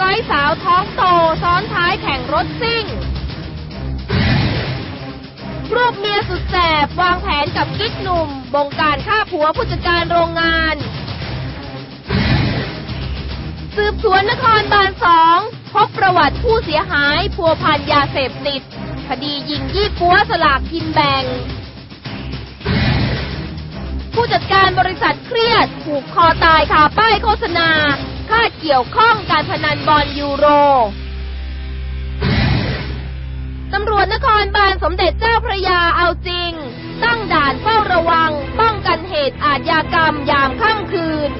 กอยสาวท้องโตซ้อนท้ายแข่งรถซิ่ง รูปเมียสุดแสบวางแผนกับกิ๊กหนุ่ม บงการฆ่าผัวผู้จัดการโรงงาน สืบสวนนครบาลสองพบประวัติผู้เสียหายพัวพันยาเสพติด คดียิงยี่ปัวสลากกินแบ่ง ผู้จัดการบริษัทเครียดผูกคอตายคาป้ายโฆษณา คาดเกี่ยวข้องการพนันบอลยูโร ตำรวจนครบาลสมเด็จเจ้าพระยาเอาจริง ตั้งด่านเฝ้าระวัง ป้องกันเหตุอาทยากรรมยามค่ำคืน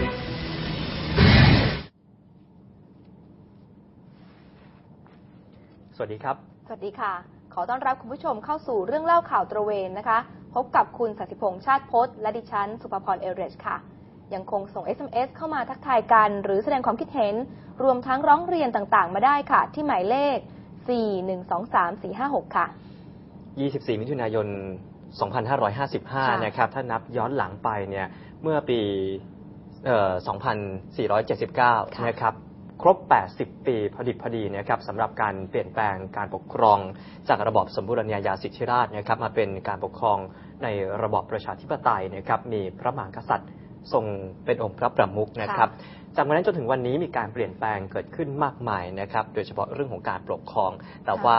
สวัสดีครับ สวัสดีค่ะ ขอต้อนรับคุณผู้ชมเข้าสู่เรื่องเล่าข่าวตระเวนนะคะ พบกับคุณสัติพงษ์ชาติพจน์และดิฉัน สุภพร เอเรชค่ะ ยังคงส่ง SMS เข้ามาทักทายกัน หรือแสดงความคิดเห็น รวมทั้งร้องเรียนต่างๆ มาได้ค่ะ ที่หมายเลข 4123456 ค่ะ 24 มิถุนายน 2555 นะครับ ถ้านับย้อนหลังไปเนี่ย เมื่อปีเอ่อ2479ค่ะนะครับครบ 80 ปีพอดิบพอดีนะครับสำหรับการเปลี่ยนแปลงการปกครอง จากระบอบสมบูรณาญาสิทธิราชย์นะครับมาเป็นการปกครองในระบอบประชาธิปไตยนะครับมีพระมหากษัตริย์ ทรงเป็นองค์พระประมุขนะครับ จากวันนั้นจนถึงวันนี้มีการเปลี่ยนแปลงเกิดขึ้นมากมายนะครับ โดยเฉพาะเรื่องของการปกครอง แต่ว่า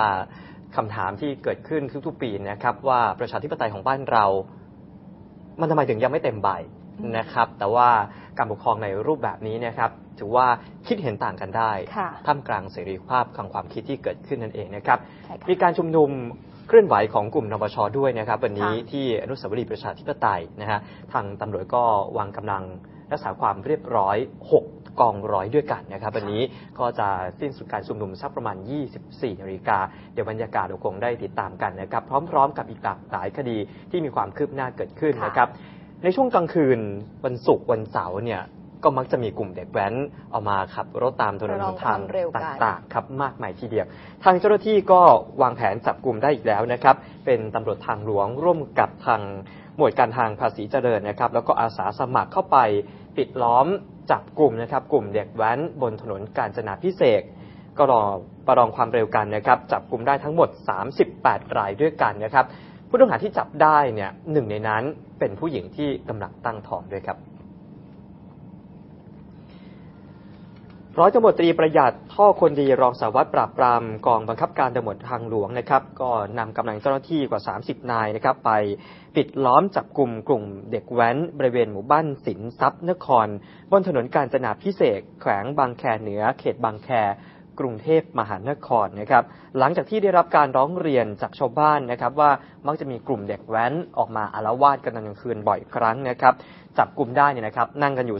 คำถามที่เกิดขึ้นทุกๆปีนะครับ ว่าประชาธิปไตยของบ้านเรา มันทำไมถึงยังไม่เต็มใบนะครับ แต่ว่าการปกครองในรูปแบบนี้นะครับถือว่าคิดเห็นต่างกันได้ค่ะท่ามกลางเสรีภาพทางความคิดที่เกิดขึ้นนั่นเองนะครับใช่ค่ะมีการชุมนุม เคลื่อนไหวของกลุ่มนปชด้วยนะครับ วันนี้ค่ะที่อนุสาวรีย์ประชาธิปไตยนะฮะทางตำรวจก็วางกำลังรักษาความเรียบร้อย 6 กองร้อยด้วยกันนะครับ วันนี้ก็จะสิ้นสุดการชุมนุมสักประมาณ 24นาฬิกาเดี๋ยวบรรยากาศเราคงได้ติดตามกันนะครับ พร้อม ๆ กับอีกหลากหลายคดีที่มีความคืบหน้าเกิดขึ้นค่ะนะครับ ในช่วงกลางคืนวันศุกร์วันเสาร์เนี่ย ก็มักจะมีกลุ่มเด็กแว้นออกมาขับรถตามถนนประลหองนทางความเร็วกันต่างๆครับมากมายทีเดียว ทางเจ้าหน้าที่ก็วางแผนจับกลุ่มได้อีกแล้วนะครับเป็นตำรวจทางหลวงร่วมกับทางหมวดการทางภาษีเจริญนะครับ แล้วก็อาสาสมัครเข้าไปปิดล้อมจับกลุ่มนะครับ กลุ่มเด็กแว้นบนถนนกาญจนาพิเศษกก็รอประลองความเร็วกันนะครับ จับกลุ่มได้ทั้งหมด 38 รายด้วยกันนะครับ ผู้ต้องหาที่จับได้เนี่ยหนึ่งในนั้นเป็นผู้หญิงที่กำลังตั้งท้องด้วยครับ ร้อยตำรวจตรีประหยัดท่อคนดีรองสารวัตรปราบปรามกองบังคับการตำรวจทางหลวงนะครับ ก็นำกำลังเจ้าหน้าที่กว่า 30 นายนะครับ ไปปิดล้อมจับกลุ่มกลุ่มเด็กแว้น บริเวณหมู่บ้านสินทรัพย์นคร บนถนนกาญจนาพิเศษแขวงบางแคเหนือเขตบางแค กรุงเทพมหานครนะครับ หลังจากที่ได้รับการร้องเรียนจากชาวบ้านนะครับ ว่ามักจะมีกลุ่มเด็กแว้นออกมาอาละวาดกันตอนกลางคืนบ่อยครั้งนะครับ จับกลุ่มได้เนี่ยนะครับ นั่งกันอยู่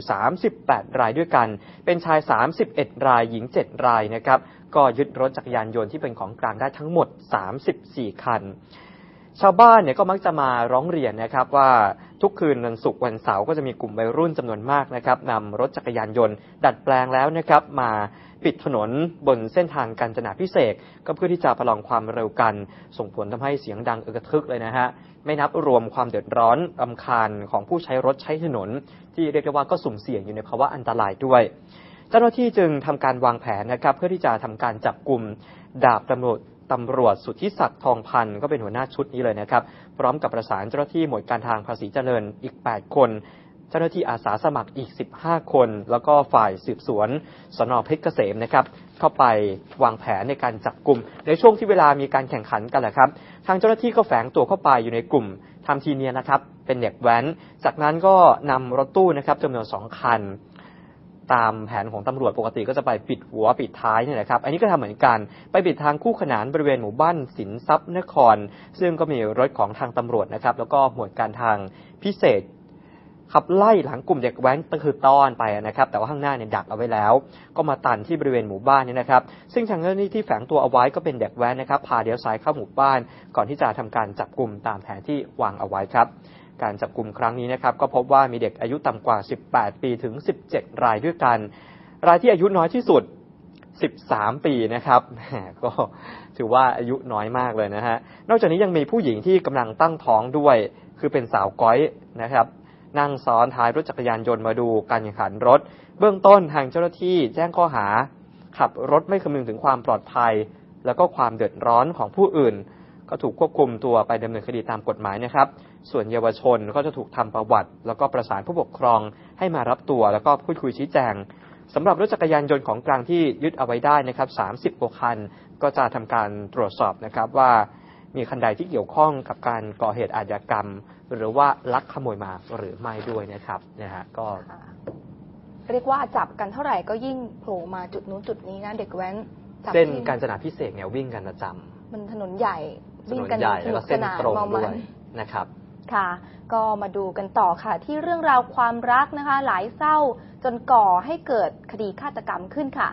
38 รายด้วยกัน เป็นชาย 31 รายหญิง 7 รายนะครับ ก็ยึดรถจักรยานยนต์ที่เป็นของกลางได้ทั้งหมด 34 คัน ชาวบ้านเนี่ยก็มักจะมาร้องเรียนนะครับว่า ทุกคืนวันศุกร์วันเสาร์ก็จะมีกลุ่มวัยรุ่นจำนวนมากนะครับนำรถจักรยานยนต์ ดัดแปลงแล้วนะครับ มาปิดถนนบนเส้นทางกาญจนาพิเศษกก็เพื่อที่จะประลองความเร็วกัน ส่งผลทำให้เสียงดังเอกทึกเลยนะฮะไม่นับรวมความเดือดร้อนรำคาญของผู้ใช้รถใช้ถนน ที่เรียกได้ว่าก็สุ่มเสี่ยงอยู่ในภาวะอันตรายด้วยเจ้าหน้าที่จึงทำการวางแผนนะครับ เพื่อที่จะทำการจับกลุ่มดาบตำรวจ ตำรวจสุทธิศักดิ์ทองพันธ์ก็เป็นหัวหน้าชุดนี้เลยนะครับ พร้อมกับประสานเจ้าหน้าที่หมวดการทางภาษีเจริญอีก 8 คน เจ้าหน้าที่อาสาสมัครอีก 15 คน แล้วก็ฝ่ายสืบสวนสนเพชรเกษมนะครับเข้าไปวางแผนในการจับกลุ่ม ในช่วงที่เวลามีการแข่งขันกันแหละครับ ทางเจ้าหน้าที่ก็แฝงตัวเข้าไปอยู่ในกลุ่มทำทีเนียนนะครับเป็นเด็กแว้น จากนั้นก็นำรถตู้นะครับจำนวนสองคัน ตามแผนของตำรวจปกติก็จะไปปิดหัวปิดท้ายเนี่ยนะครับ อันนี้ก็ทำเหมือนกัน ไปปิดทางคู่ขนานบริเวณหมู่บ้านสินทรัพย์นคร ซึ่งก็มีรถของทางตำรวจนะครับ แล้วก็หมวดการทางพิเศษขับไล่หลังกลุ่มเด็กแว้นก็คือต้อนไปนะครับ แต่ว่าข้างหน้าเนี่ยดักเอาไว้แล้ว ก็มาตันที่บริเวณหมู่บ้านนี่นะครับ ซึ่งทางเจ้าหน้าที่ที่แฝงตัวเอาไว้ก็เป็นเด็กแว้นนะครับพาเลี้ยวซ้ายเข้าหมู่บ้าน ก่อนที่จะทำการจับกลุ่มตามแผนที่วางเอาไว้ครับ การจับกลุ่มครั้งนี้นะครับก็พบว่ามีเด็กอายุต่ำกว่า 18 ปีถึง 17 รายด้วยกัน รายที่อายุน้อยที่สุด 13 ปีนะครับก็ถือว่าอายุน้อยมากเลยนะฮะนอกจากนี้ยังมีผู้หญิงที่กำลังตั้งท้องด้วย คือเป็นสาวก้อยนะครับนั่งซ้อนท้ายรถจักรยานยนต์มาดูการแข่งขันรถ เบื้องต้นทางเจ้าหน้าที่แจ้งข้อหา ขับรถไม่คำนึงถึงความปลอดภัย แล้วก็ความเดือดร้อนของผู้อื่น ก็ถูกควบคุมตัวไปดำเนินคดีตามกฎหมายนะครับ ส่วนเยาวชนก็จะถูกทำประวัติ แล้วก็ประสานผู้ปกครองให้มารับตัว แล้วก็พูดคุยชี้แจงสำหรับรถจักรยานยนต์ของกลางที่ยึดเอาไว้ได้นะครับ30กว่าคัน ก็จะทำการตรวจสอบนะครับว่ามีคันใดที่เกี่ยวข้องกับการก่อเหตุอาชญากรรม หรือว่าลักขโมยมาหรือไม่ด้วยนะครับนะฮะก็ค่ะเรียกว่าจับกันเท่าไหร่ก็ยิ่งโผล่มาจุดนู้นจุดนี้นะเด็กแว้นจับเส้นที่การจนาพิเศษกเนี่ยวิ่งกันประจำมันถนนใหญ่ถวิ่งนนกันใหญ่สแล้วนุก็กสเส้นนานตรงเมาด้มัวยนนะครับ ค่ะ ก็มาดูกันต่อค่ะ ที่เรื่องราวความรักนะคะ หลายเศร้าจนก่อให้เกิดคดีฆาตกรรมขึ้นค่ะ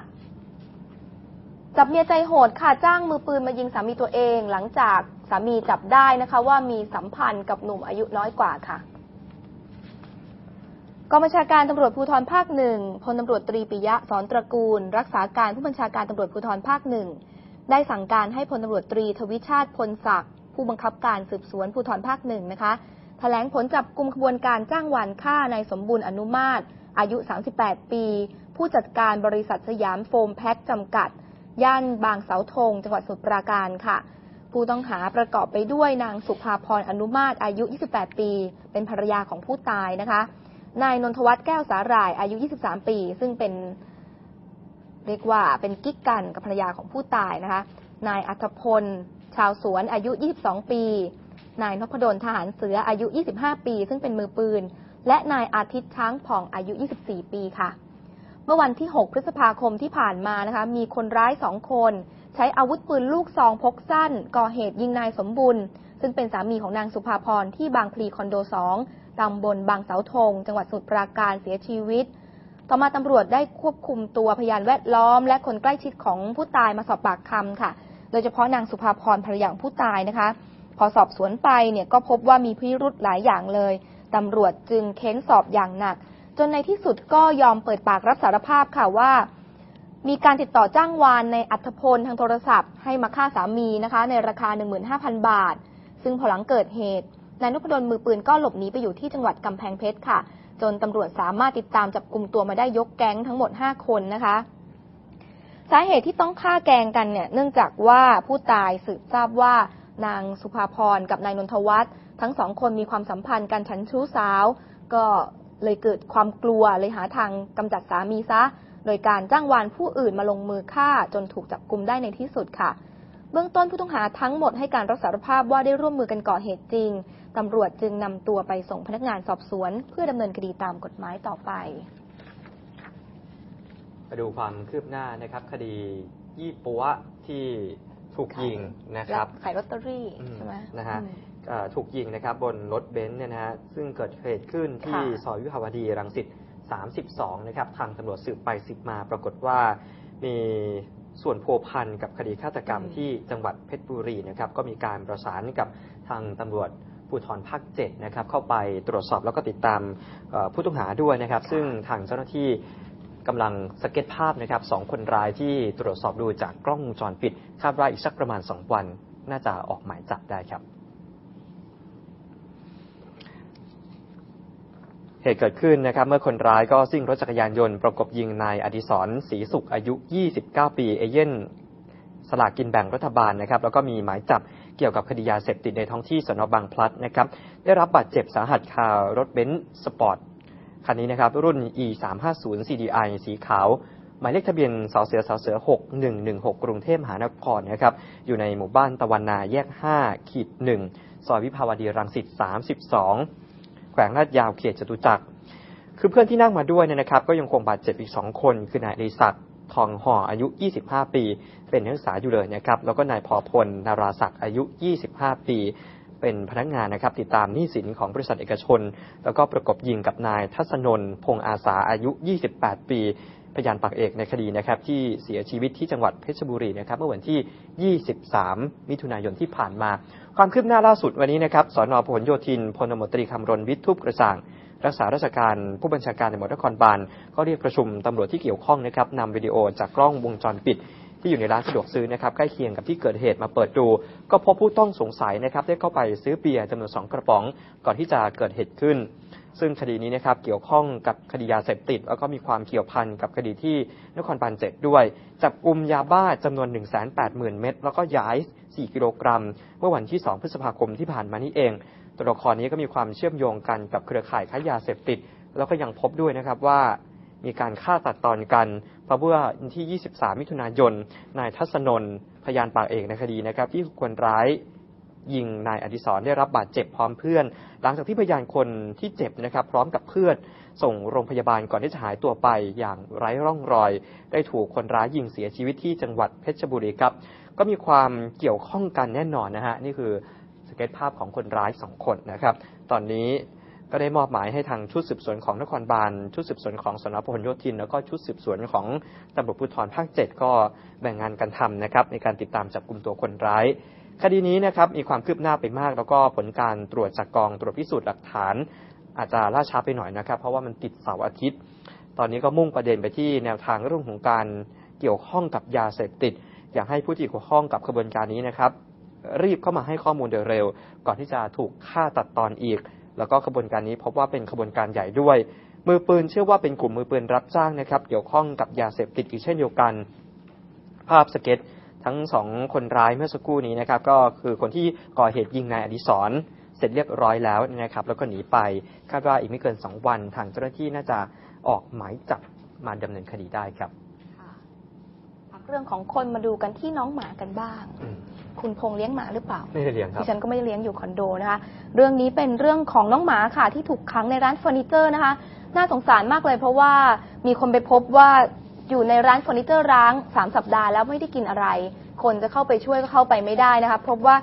จับเมียใจโหดค่ะ จ้างมือปืนมายิงสามีตัวเอง หลังจากสามีจับได้นะคะ ว่ามีสัมพันธ์กับหนุ่มอายุน้อยกว่าค่ะกองบัญชาการตำรวจภูธรภาคหนึ่งพลตำรวจตรีปิยะสอนตระกูล รักษาการผู้บัญชาการตำรวจภูธรภาคหนึ่งได้สั่งการให้พลตำรวจตรีทวิชาติพลศักดิ์ ผู้บังคับการสืบสวนภูธรภาคหนึ่งนะคะแถลงผลจับกลุ่มขบวนการจ้างวานฆ่านายสมบูรณ์อนุมาตรอายุ 38 ปี ผู้จัดการบริษัทสยามโฟมแพ็คจำกัด ย่านบางเสาธง จังหวัดสมุทรปราการค่ะ ผู้ต้องหาประกอบไปด้วยนางสุภาพรอนุมาตรอายุ 28 ปี เป็นภรรยาของผู้ตายนะคะ นายนนทวัฒน์แก้วสาหร่ายอายุ 23 ปี ซึ่งเป็นเรียกว่าเป็นกิ๊กกันกับภรรยาของผู้ตายนะคะ นายอัธพล ชาวสวนอายุ 22 ปี นายนพดลทหารเสืออายุ 25 ปี ซึ่งเป็นมือปืน และนายอาทิตย์ช้างผ่องอายุ 24 ปีค่ะ เมื่อวันที่ 6 พฤษภาคมที่ผ่านมานะคะ มีคนร้ายสองคน ใช้อาวุธปืนลูกซองพกสั้น ก่อเหตุยิงนายสมบุญ ซึ่งเป็นสามีของนางสุภาพรที่บางพลีคอนโด 2ตำบลบางเสาธง จังหวัดสมุทรปราการเสียชีวิตต่อมาตำรวจได้ควบคุมตัวพยานแวดล้อม และคนใกล้ชิดของผู้ตายมาสอบปากคำค่ะ โดยเฉพาะนางสุภาพรภรรยาของผู้ตายนะคะ พอสอบสวนไปเนี่ยก็พบว่ามีพิรุธหลายอย่างเลยตำรวจจึงเค้นสอบอย่างหนัก จนในที่สุดก็ยอมเปิดปากรับสารภาพค่ะว่า มีการติดต่อจ้างวานในอัธพลทางโทรศัพท์ให้มาฆ่าสามีนะคะ ในราคา 15,000 บาท ซึ่งพอหลังเกิดเหตุนายนุพดลมือปืนก็หลบหนีไปอยู่ที่จังหวัดกำแพงเพชรค่ะ จนตำรวจสามารถติดตามจับกลุ่มตัวมาได้ยกแก๊งทั้งหมด 5 คนนะคะ สาเหตุที่ต้องฆ่าแกงกันเนี่ย เนื่องจากว่าผู้ตายสืบทราบว่านางสุภาพรกับนายนนทวัฒน์ทั้งสองคนมีความสัมพันธ์กันฉันชู้สาว ก็เลยเกิดความกลัวเลยหาทางกำจัดสามีซะ โดยการจ้างวานผู้อื่นมาลงมือฆ่าจนถูกจับกลุ่มได้ในที่สุดค่ะ เบื้องต้นผู้ต้องหาทั้งหมดให้การรับสารภาพว่าได้ร่วมมือกันก่อเหตุจริงตำรวจจึงนำตัวไปส่งพนักงานสอบสวน เพื่อดำเนินคดีตามกฎหมายต่อไป มาดูความคืบหน้านะครับคดียี่ปัวที่ถูกยิงนะครับและขายลอตเตอรี่อืมใช่ไหมนะฮะอืมเอ่อถูกยิงนะครับบนรถเบนซ์เนี่ยนะฮะซึ่งเกิดเหตุขึ้นที่ค่ะซอยวิภาวดีรังสิต32 นะครับ ทางตำรวจสืบไปสืบมาปรากฏว่ามีส่วนพัวพันกับคดีฆาตกรรมอืมที่จังหวัดเพชรบุรีนะครับ ก็มีการประสานกับทางตำรวจภูธรภาค7นะครับเข้าไปตรวจสอบแล้วก็ติดตามเอ่อผู้ต้องหาด้วยนะครับ ซึ่งทางเจ้าหน้าที่ กำลังสเก็ตภาพนะครับสองคนร้ายที่ตรวจสอบดูจากกล้องวงจรปิด คาดว่าอีกสักประมาณ2วัน น่าจะออกหมายจับได้ครับเหตุเกิดขึ้นนะครับเมื่อคนร้ายก็ซิ่งรถจักรยานยนต์ประกบยิงนายอดิศรศรีสุขอายุ 29 ปี เอเย่นสลากกินแบ่งรัฐบาลนะครับแล้วก็มีหมายจับเกี่ยวกับคดียาเสพติดในท้องที่สนบางพลัดนะครับได้รับบาดเจ็บสาหัสคารถเบนซ์สปอร์ต คันนี้นะครับรุ่น e 3 5 0 CDI สีขาวหมายเลขทะเบียนสเสือสเสือ 6116 กรุงเทพมหานครนะครับ อยู่ในหมู่บ้านตะวันนาแยก 5 ขีด 1 ซอยวิภาวดีรังสิต 32 แขวงลาดยาวเขตจตุจักร คือเพื่อนที่นั่งมาด้วยเนี่ยนะครับ ก็ยังคงบาดเจ็บอีก 2 คน คือนายอดิศักดิ์ทองห่ออายุ 25 ปี เป็นนักศึกษาอยู่เลยนะครับ แล้วก็นายพอพลนาราศักดิ์อายุ 25 ปี เป็นพนักงานนะครับติดตามหนี้สินของบริษัทเอกชน แล้วก็ประกบยิงกับนายทัศนนท์พงอาสาอายุ 28 ปีพยานปากเอกในคดีนะครับที่เสียชีวิตที่จังหวัดเพชรบุรีนะครับเมื่อวันที่ 23 มิถุนายนที่ผ่านมา ความคืบหน้าล่าสุดวันนี้นะครับสนอพหลโยธินพลตมตรีคำรณวิทย์ทุบกระจ่าง รักษาราชการผู้บัญชาการตำรวจนครบาลก็เรียกประชุมตำรวจที่เกี่ยวข้องนะครับนำวิดีโอจากกล้องวงจรปิด ที่อยู่ในร้านสะดวกซื้อนะครับใกล้เคียงกับที่เกิดเหตุมาเปิดดู ก็พบผู้ต้องสงสัยนะครับได้เข้าไปซื้อเบียร์จำนวนสองกระป๋อง ก่อนที่จะเกิดเหตุขึ้น ซึ่งคดีนี้นะครับเกี่ยวข้องกับคดียาเสพติด แล้วก็มีความเกี่ยวพันกับคดีที่นครบาลเจ็ดด้วย จับกลุ่มยาบ้าจำนวน 180,000 เม็ดแล้วก็ยาไอซ์4กิโลกรัม เมื่อวันที่ 2 พฤษภาคมที่ผ่านมานี่เอง ตัวละครนี้ก็มีความเชื่อมโยงกันกับเครือข่ายค้ายาเสพติด แล้วก็ยังพบด้วยนะครับว่า มีการฆ่าตัดตอนกันเพราะเมื่อวันที่ 23 มิถุนายน นายทัศนนท์พยานปากเอกในคดีนะครับ ที่คนร้ายยิงนายอดิศรได้รับบาดเจ็บพร้อมเพื่อน หลังจากที่พยานคนที่เจ็บนะครับ พร้อมกับเพื่อนส่งโรงพยาบาลก่อนที่จะหายตัวไปอย่างไร้ร่องรอย ได้ถูกคนร้ายยิงเสียชีวิตที่จังหวัดเพชรบุรีครับ ก็มีความเกี่ยวข้องกันแน่นอนนะฮะนี่คือสเก็ตภาพของคนร้ายสองคนนะครับ ตอนนี้ ก็ได้มอบหมายให้ทางชุดสืบสวนของนครบาลชุดสืบสวนของสนพหลโยธิน แล้วก็ชุดสืบสวนของตำรวจภูธรภาค 7 ก็แบ่งงานกันทำนะครับในการติดตามจับกลุ่มตัวคนร้าย คดีนี้นะครับมีความคืบหน้าไปมาก แล้วก็ผลการตรวจจากกองตรวจพิสูจน์หลักฐาน อาจจะล่าช้าไปหน่อยนะครับ เพราะว่ามันติดเสาร์อาทิตย์ ตอนนี้ก็มุ่งประเด็นไปที่แนวทางเรื่องของการเกี่ยวข้องกับยาเสพติด อยากให้ผู้ที่เกี่ยวข้องกับขบวนการนี้นะครับรีบเข้ามาให้ข้อมูลโดยเร็ว ก่อนที่จะถูกฆ่าตัดตอนอีก แล้วก็ขบวนการนี้พบว่าเป็นขบวนการใหญ่ด้วย มือปืนเชื่อว่าเป็นกลุ่มมือปืนรับจ้างนะครับ เกี่ยวข้องกับยาเสพติดอีกเช่นเดียวกัน ภาพสเก็ตทั้งสองคนร้ายเมื่อสักครู่นี้นะครับ ก็คือคนที่ก่อเหตุยิงนายอดิศรเสร็จเรียบร้อยแล้วนะครับ แล้วก็หนีไปคาดว่าอีกไม่เกิน2วันทางเจ้าหน้าที่น่าจะออกหมายจับมาดำเนินคดีได้ครับค่ะพักเรื่องของคนมาดูกันที่น้องหมากันบ้างอืม คุณพงษ์เลี้ยงหมาหรือเปล่าไม่ได้เลี้ยงครัดิบฉันก็ไม่ได้เลี้ยงอยู่คอนโดนะคะ เรื่องนี้เป็นเรื่องของน้องหมาค่ะ ที่ถูกขังในร้านเฟอร์นิเจอร์นะคะ น่าสงสารมากเลยเพราะว่ามีคนไปพบว่าอยู่ในร้านเฟอร์นิเจอร์ร้างสามสัปดาห์แล้วไม่ได้กินอะไร คนจะเข้าไปช่วยก็เข้าไปไม่ได้นะคะพบว่า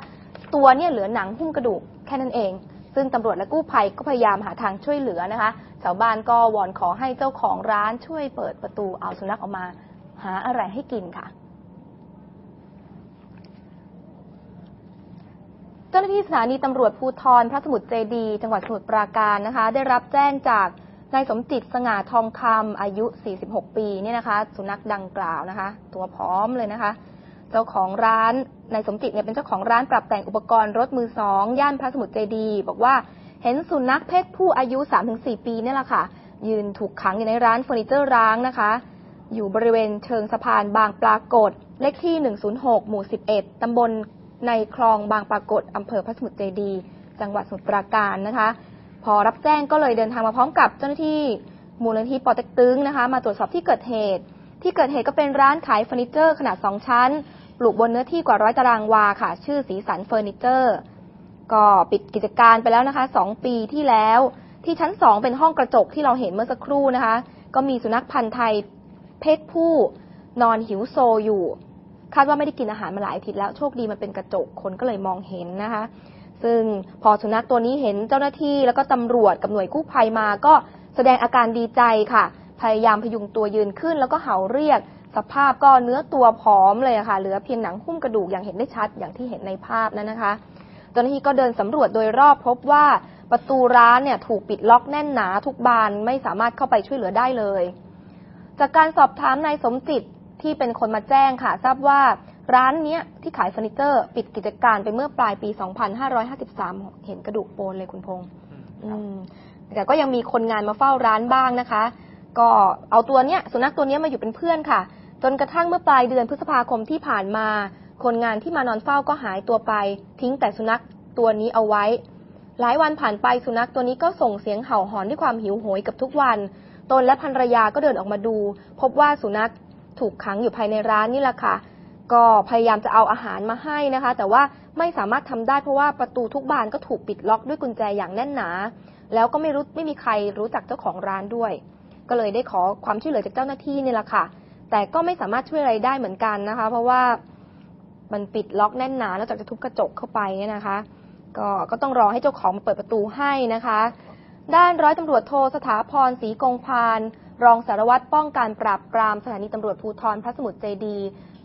ตัวเนี่ยเหลือหนังหุ้มกระดูกแค่นั้นเอง ซึ่งตำรวจและกู้ภัยก็พยายามหาทางช่วยเหลือนะคะชาวบ้านก็วอนขอให้เจ้าของร้านช่วยเปิดประตูเอาสุนัขออกมา หาอะไรให้กินค่ะ เจ้าหน้าที่สถานีตำรวจภูธรพระสมุทรเจดีจังหวัดสมุทรปราการนะคะ ได้รับแจ้งจากนายสมจิตสง่าทองคำอายุ 46 ปีเนี่ยนะคะ สุนัขดังกล่าวนะคะ ตัวพร้อมเลยนะคะ เจ้าของร้านนายสมจิตเนี่ยเป็นเจ้าของร้านปรับแต่งอุปกรณ์รถมือสองย่านพระสมุทรเจดีบอกว่าเห็นสุนัขเพศผู้อายุ 3-4 ปีเนี่ยแหละค่ะ ยืนถูกขังอยู่ในร้านเฟอร์นิเจอร์ร้างนะคะ อยู่บริเวณเชิงสะพานบางปรากฏ เลขที่ 106 หมู่ 11 ตำบล ในคลองบางปรากฏอำเภอพระสมุทรเจดี จังหวัดสมุทรปราการนะคะ พอรับแจ้งก็เลยเดินทางมาพร้อมกับเจ้าหน้าที่มูลนิธิปอเต็กตึงนะคะ มาตรวจสอบที่เกิดเหตุ ที่เกิดเหตุก็เป็นร้านขายเฟอร์นิเจอร์ขนาด2ชั้น ปลูกบนเนื้อที่กว่าร้อยตารางวาค่ะ ชื่อสีสันเฟอร์นิเจอร์ ก็ปิดกิจการไปแล้วนะคะ2ปีที่แล้ว ที่ชั้น2เป็นห้องกระจกที่เราเห็นเมื่อสักครู่นะคะ ก็มีสุนัขพันธ์ไทยเพศผู้นอนหิวโซอยู่ คาดว่าไม่ได้กินอาหารมาหลายอาทิตย์แล้วโชคดีมันเป็นกระจกคนก็เลยมองเห็นนะคะ ซึ่งพอสุนัขตัวนี้เห็นเจ้าหน้าที่แล้วก็ตำรวจกับหน่วยกู้ภัยมาก็แสดงอาการดีใจค่ะ พยายามพยุงตัวยืนขึ้น แล้วก็เห่าเรียก สภาพก็เนื้อตัวผอมเลยะค่ะ เหลือเพียงหนังหุ้มกระดูกอย่างเห็นได้ชัดอย่างที่เห็นในภาพนั้นนะคะเจ้าหน้าที่ก็เดินสำรวจโดยรอบพบว่าประตูร้านเนี่ยถูกปิดล็อกแน่นหนาทุกบานไม่สามารถเข้าไปช่วยเหลือได้เลย จากการสอบถามนายสมจิต ที่เป็นคนมาแจ้งค่ะ ทราบว่าร้านเนี้ยที่ขายเฟอร์นิเจอร์ปิดกิจการไปเมื่อปลายปี 2553 เห็นกระดูกโปนเลยคุณพงษ์อืมแต่ก็ยังมีคนงานมาเฝ้าร้านบ้างนะคะ ก็เอาตัวเนี้ยสุนัขตัวเนี้ยมาอยู่เป็นเพื่อนค่ะ จนกระทั่งเมื่อปลายเดือนพฤษภาคมที่ผ่านมา คนงานที่มานอนเฝ้าก็หายตัวไป ทิ้งแต่สุนัขตัวนี้เอาไว้ หลายวันผ่านไปสุนัขตัวนี้ก็ส่งเสียงเห่าหอนด้วยความหิวโหยกับทุกวัน ตนและภรรยาก็เดินออกมาดู พบว่าสุนัข ถูกขังอยู่ภายในร้านนี่แหละค่ะ ก็พยายามจะเอาอาหารมาให้นะคะ แต่ว่าไม่สามารถทำได้เพราะว่าประตูทุกบานก็ถูกปิดล็อกด้วยกุญแจอย่างแน่นหนา แล้วก็ไม่รู้ไม่มีใครรู้จักเจ้าของร้านด้วย ก็เลยได้ขอความช่วยเหลือจากเจ้าหน้าที่นี่แหละค่ะ แต่ก็ไม่สามารถช่วยอะไรได้เหมือนกันนะคะ เพราะว่ามันปิดล็อกแน่นหนาแล้วจากจะทุบกระจกเข้าไปเนี่ยนะคะ ก็ก็ต้องรอให้เจ้าของมาเปิดประตูให้นะคะ ด้านร้อยตำรวจโทสถาพรศรีกงพาน รองสารวัตรป้องการปราบปรามสถานีตำรวจภูธรพระสมุทรเจดี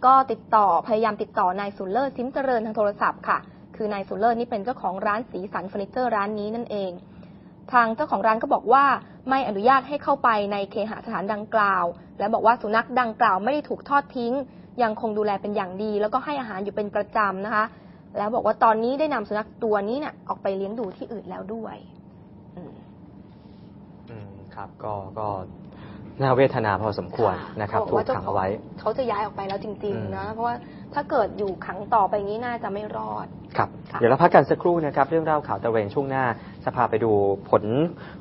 ก็ติดต่อพยายามติดต่อนายสุลเลิศซิมเจริญทางโทรศัพท์ค่ะ คือนายสุลเลิศนี่เป็นเจ้าของร้านสีสันเฟอร์นิเจอร์ร้านนี้นั่นเอง ทางเจ้าของร้านก็บอกว่าไม่อนุญาตให้เข้าไปในเคหสถานดังกล่าว และบอกว่าสุนัขดังกล่าวไม่ได้ถูกทอดทิ้ง ยังคงดูแลเป็นอย่างดี แล้วก็ให้อาหารอยู่เป็นประจำนะคะ แล้วบอกว่าตอนนี้ได้นำสุนัขตัวนี้เนี่ยออกไปเลี้ยงดูที่อื่นแล้วด้วย อืมครับ ก็ก็ น่าเวทนาพอสมควรนะครับเขาถูอกว่าเจ้าขังของไว้ เขาจะย้ายออกไปแล้วจริงอืมๆนะเพราะว่าถ้าเกิดอยู่ขังต่อไปงี้น่าจะไม่รอดครับค่ะเดี๋ยวเราพักกันสักครู่นะครับ เรื่องเล่าข่าวตะเวนช่วงหน้าจะพาไปดูผล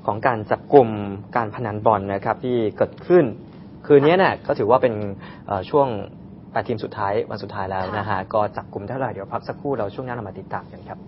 ของการจับกลุ่มการพนันบอลนะครับที่เกิดขึ้น คืนนี้เนี่ยก็ถือว่าเป็นเอ่อช่วงแปดทีมสุดท้ายวันสุดท้ายแล้วนะฮะก็จับกลุ่มเท่าไหร่เดี๋ยวพักสักครู่เราช่วงหน้าเรามาติดตามกันครับ